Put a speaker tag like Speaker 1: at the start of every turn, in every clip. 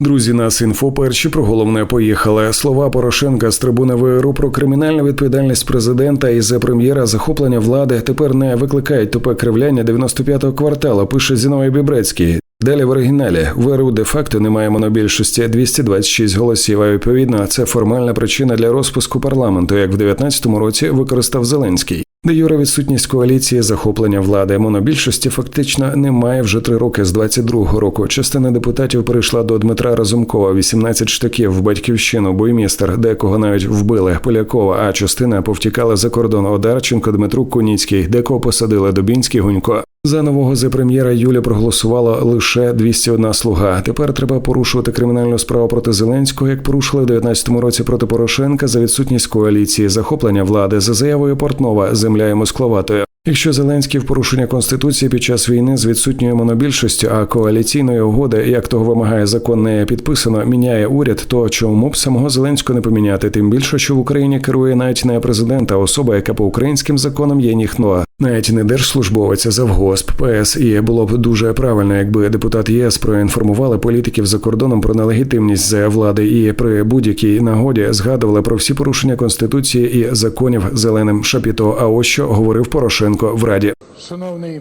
Speaker 1: Друзі, нас інфо перші про головне поїхали. Слова Порошенка з трибуни ВРУ про кримінальну відповідальність президента і за прем'єра захоплення влади тепер не викликають тупе кривляння 95-го кварталу. Пише Зіновій Бібрецький. Далі в оригіналі ВРУ де-факто немає монобільшості 226 голосів. А відповідно, це формальна причина для розпуску парламенту, як в 19-му році використав Зеленський. Де юре відсутність коаліції захоплення влади. Монобільшості фактично немає вже три роки. З 22-го року. Частина депутатів перейшла до Дмитра Разумкова, 18 штиків в батьківщину, буймістер, декого навіть вбили. Полякова, а частина повтікала за кордон. Одарченко, Дмитру Куніцький, декого посадили. Дубінський Гунько. За нового зепрем'єра Юля проголосувала лише 201 слуга. Тепер треба порушувати кримінальну справу проти Зеленського, як порушили в 19-му році проти Порошенка за відсутність коаліції, захоплення влади за заявою Портнова земля йому скловатою. Якщо Зеленський в порушення конституції під час війни з відсутньою монобільшістю, а коаліційної угоди, як того вимагає закон, не підписано, міняє уряд, то чому б самого Зеленського не поміняти? Тим більше, що в Україні керує навіть не президент, а особа, яка по українським законам є ніхто, навіть не держслужбовець, а завгосп ПС. І було б дуже правильно, якби депутат ЄС проінформували політиків за кордоном про нелегітимність за влади і при будь-якій нагоді згадували про всі порушення конституції і законів зеленим шапіто. А ось що говорив Порошенко в Раді.
Speaker 2: Шановний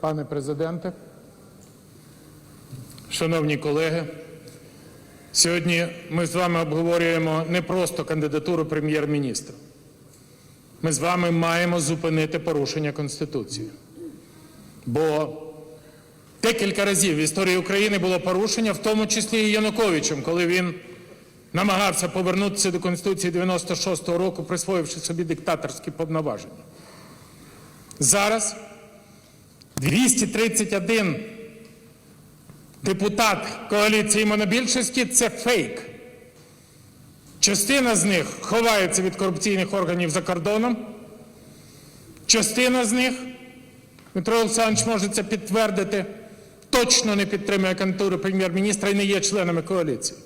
Speaker 2: пане президенте, шановні колеги, сьогодні ми з вами обговорюємо не просто кандидатуру прем'єр-міністра. Ми з вами маємо зупинити порушення Конституції. Бо декілька разів в історії України було порушення, в тому числі і Януковичем, коли він намагався повернутися до Конституції 96-го року, присвоївши собі диктаторські повноваження. Зараз 231 депутат коаліції монобільшості це фейк. Частина з них ховається від корупційних органів за кордоном. Частина з них, Дмитро Олександрович може це підтвердити, точно не підтримує кандидатуру прем'єр-міністра і не є членами коаліції.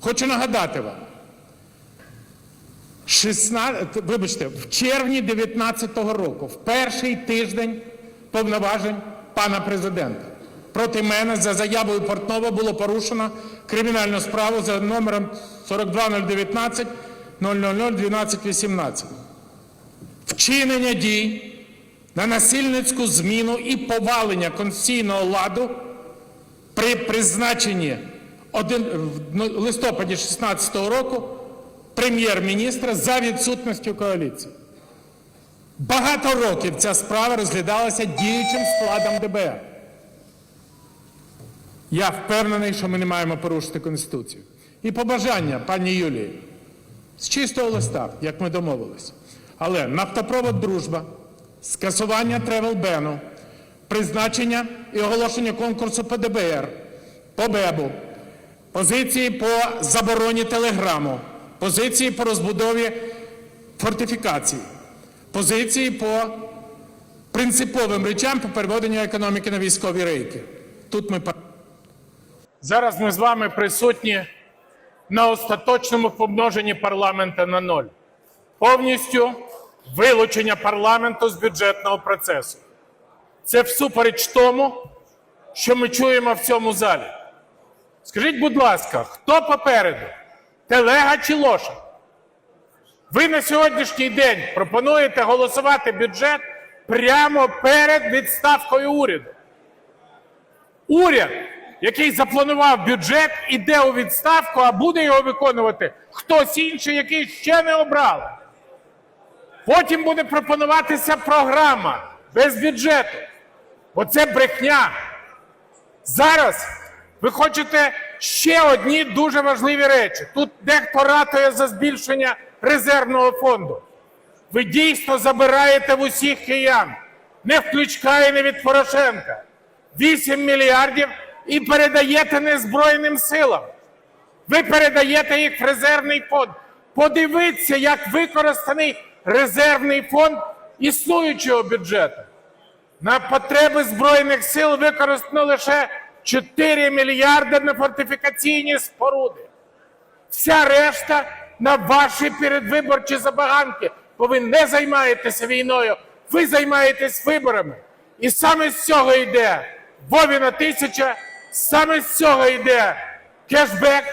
Speaker 2: Хочу нагадати вам, 16, вибачте, в червні 19-го року, в перший тиждень повноважень пана президента, проти мене за заявою Портнова було порушено кримінальну справу за номером 42019 0001218. Вчинення дій на насильницьку зміну і повалення конституційного ладу при призначенні один, в листопаді 16 року прем'єр-міністра за відсутністю коаліції. Багато років ця справа розглядалася діючим складом ДБР. Я впевнений, що ми не маємо порушити Конституцію. І побажання пані Юлії з чистого листа, як ми домовилися. Але нафтопровод дружба, скасування тревел-бену, призначення і оголошення конкурсу по ДБР, по БЕБу, позиції по забороні телеграму, позиції по розбудові фортифікацій, позиції по принциповим речам по переведенню економіки на військові рейки. Тут ми зараз ми з вами присутні на остаточному помноженні парламента на ноль. Повністю вилучення парламенту з бюджетного процесу. Це всупереч тому, що ми чуємо в цьому залі. Скажіть, будь ласка, хто попереду? Телега чи лошадь? Ви на сьогоднішній день пропонуєте голосувати бюджет прямо перед відставкою уряду. Уряд, який запланував бюджет, іде у відставку, а буде його виконувати хтось інший, який ще не обрали. Потім буде пропонуватися програма без бюджету. Оце брехня. Зараз ви хочете ще одні дуже важливі речі. Тут дехто ратує за збільшення резервного фонду. Ви дійсно забираєте в усіх киян, не в і не від Порошенка. 8 мільярдів і передаєте незбройним силам. Ви передаєте їх в резервний фонд. Подивіться, як використаний резервний фонд існуючого бюджету. На потреби Збройних сил використано лише 4 мільярди на фортифікаційні споруди. Вся решта на ваші передвиборчі забаганки, бо ви не займаєтеся війною, ви займаєтесь виборами. І саме з цього йде Вовіна тисяча, саме з цього йде кешбек.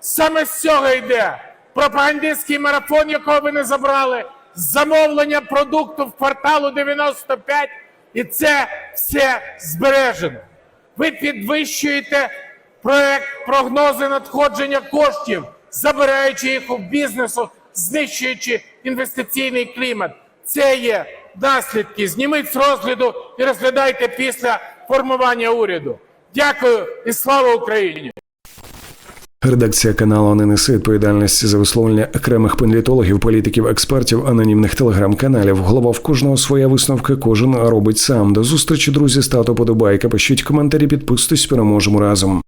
Speaker 2: Саме з цього йде пропагандистський марафон, якого ви не забрали, замовлення продукту в кварталу 95, і це все збережено. Ви підвищуєте проект прогнози надходження коштів, забираючи їх у бізнесу, знищуючи інвестиційний клімат. Це є наслідки. Зніміть з розгляду і розглядайте після формування уряду. Дякую і слава Україні!
Speaker 1: Редакція каналу не несе відповідальності за висловлення окремих політологів, політиків, експертів, анонімних телеграм-каналів. Голова в кожного своя висновка, кожен робить сам. До зустрічі, друзі, стату подобайка. Пишіть коментарі, підписуйтесь, переможемо разом.